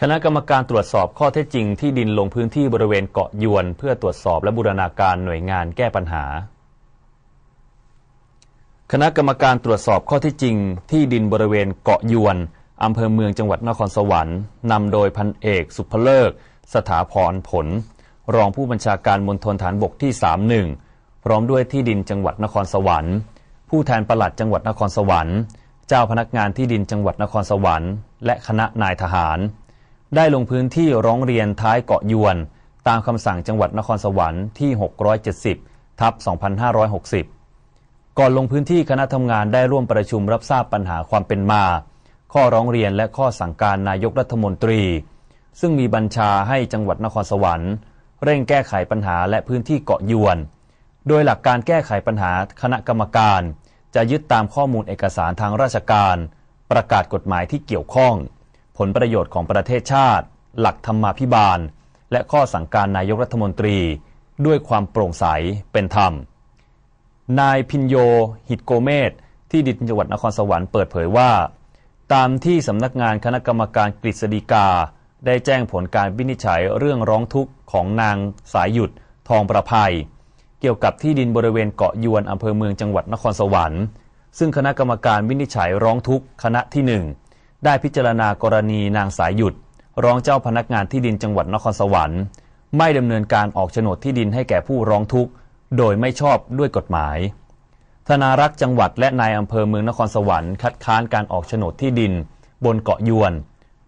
คณะกรรมการตรวจสอบข้อเท็จจริงที่ดินลงพื้นที่บริเวณเกาะยวน เพื่อตรวจสอบและบูรณาการหน่วยงานแก้ปัญหา คณะกรรมการตรวจสอบข้อเท็จจริง ที่ดินบริเวณเกาะยวนอำเภอเมืองจังหวัดนครสวรรค์นำโดยพันเอกสุภเลิก สถาพรผล รองผู้บัญชาการมณฑลฐานบกที่ 31 พร้อมด้วยที่ดินจังหวัดนครสวรรค์ ผู้แทนปลัดจังหวัดนครสวรรค์ เจ้าพนักงานที่ดินจังหวัดนครสวรรค์ และคณะนายทหาร ได้ลงพื้นที่ร้องเรียนท้ายเกาะยวน ตามคำสั่งจังหวัดนครสวรรค์ที่ 670 ทับ 2560 ก่อนลงพื้นที่คณะทำงานได้ร่วมประชุมรับทราบปัญหาความเป็นมา ข้อร้องเรียนและข้อสั่งการนายกรัฐมนตรี ซึ่งมีบัญชาให้จังหวัดนครสวรรค์ เร่งแก้ไขปัญหาและพื้นที่เกาะยวน โดยหลักการแก้ไขปัญหาคณะกรรมการ จะยึดตามข้อมูลเอกสารทางราชการ ประกาศกฎหมายที่เกี่ยวข้อง ผลประโยชน์ของประเทศชาติ หลักธรรมาภิบาล และข้อสั่งการนายกรัฐมนตรี ด้วยความโปร่งใสเป็นธรรม นายพินโย หิตโกเมศที่ดินจังหวัดนครสวรรค์เปิดเผยว่า ตามที่สำนักงานคณะกรรมการกฤษฎีกา ได้แจ้งผลการวินิจฉัยเรื่องร้องทุกข์ของนางสายหยุดทองประภัย เกี่ยวกับที่ดินบริเวณเกาะยวนอำเภอเมืองจังหวัดนครสวรรค์ ซึ่งคณะกรรมการวินิจฉัยร้องทุกข์คณะที่หนึ่ง ได้พิจารณากรณีนางสายหยุด ร้องเจ้าพนักงานที่ดินจังหวัดนครสวรรค์ ไม่ดำเนินการออกโฉนดที่ดินให้แก่ผู้ร้องทุกข์ โดยไม่ชอบด้วยกฎหมาย ธนารักษ์จังหวัดและนายอำเภอเมืองนครสวรรค์คัดค้านการออกโฉนดที่ดิน บนเกาะยวน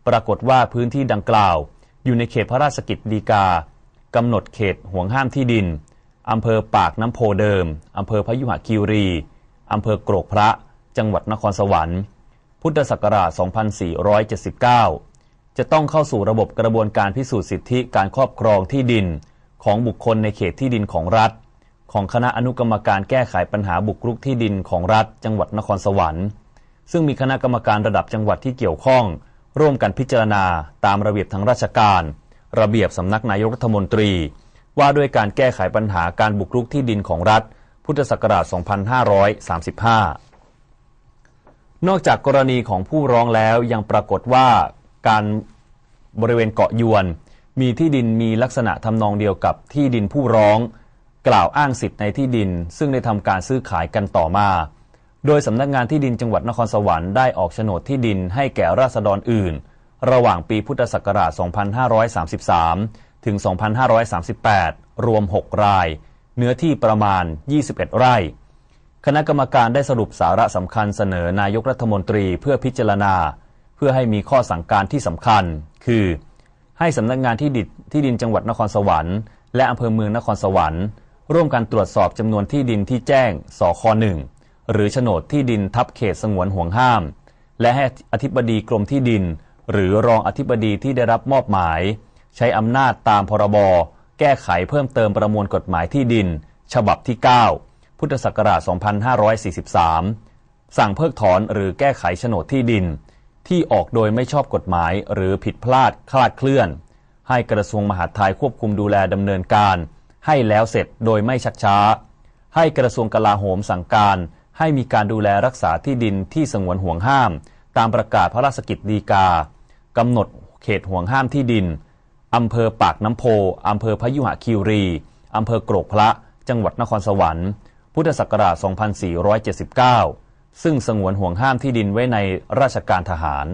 ปรากฏว่าพื้นที่ดังกล่าว อยู่ในเขตพระราชกิจดีกากำหนดเขตห่วงห้ามที่ดินอำเภอปากน้ำโพเดิมอำเภอพยุหคีรีอำเภอโกรกพระ จังหวัดนครสวรรค์ พุทธศักราช 2479 จะต้องเข้าสู่ระบบกระบวนการพิสูจน์สิทธิการครอบครองที่ดินของบุคคลในเขตที่ดินของรัฐ ของคณะอนุกรรมการแก้ไขปัญหาบุกรุกที่ดินของรัฐ จังหวัดนครสวรรค์ ซึ่งมีคณะกรรมการระดับจังหวัดที่เกี่ยวข้อง ร่วมกันพิจารณาตามระเบียบทางราชการ ระเบียบสำนักนายกรัฐมนตรี ว่าด้วยการแก้ไขปัญหาการบุกรุกที่ดินของรัฐ พุทธศักราช 2535 นอกจากกรณีของผู้ร้องแล้วยังปรากฏว่าการบริเวณเกาะยวน มีที่ดินมีลักษณะทำนองเดียวกับที่ดินผู้ร้อง กล่าวอ้างสิทธิ์ในที่ดิน ซึ่งได้ทำการซื้อขายกันต่อมา โดยสำนักงานที่ดินจังหวัดนครสวรรค์ได้ออกโฉนดที่ดินให้แก่ราษฎรอื่น ระหว่างปีพุทธศักราช 2533 ถึง 2538 รวม 6 ราย เนื้อที่ประมาณ 21 ไร่ คณะกรรมการได้สรุปสาระสำคัญเสนอนายกรัฐมนตรีเพื่อพิจารณา เพื่อให้มีข้อสั่งการที่สำคัญ คือ ให้สำนักงานที่ดินที่ดินจังหวัดนครสวรรค์และอำเภอเมืองนครสวรรค์ ร่วมกันตรวจสอบจำนวนที่ดินที่แจ้งสคหนึ่งหรือโฉนดที่ดินทับเขตสงวนห่วงห้าม และให้อธิบดีกรมที่ดิน หรือรองอธิบดีที่ได้รับมอบหมาย ใช้อำนาจตามพรบแก้ไขเพิ่มเติมประมวลกฎหมายที่ดิน ฉบับที่ 9 พุทธศักราช 2543 สั่งเพิกถอนหรือแก้ไขโฉนดที่ดิน ที่ออกโดยไม่ชอบกฎหมายหรือผิดพลาดคลาดเคลื่อน ให้กระทรวงมหาดไทยควบคุมดูแลดำเนินการ ให้แล้วเสร็จโดยไม่ชักช้า ให้กระทรวงกลาโหมสั่งการ ให้มีการดูแลรักษาที่ดินที่สงวนห่วงห้าม ตามประกาศพระราชกิจดีกากำหนดเขตห่วงห้ามที่ดินอำเภอปากน้ำโพอำเภอพยุหคีรีอำเภอโกรกพระ จังหวัดนครสวรรค์ พุทธศักราช 2479 ซึ่งสงวนห่วงห้ามที่ดินไว้ในราชการทหาร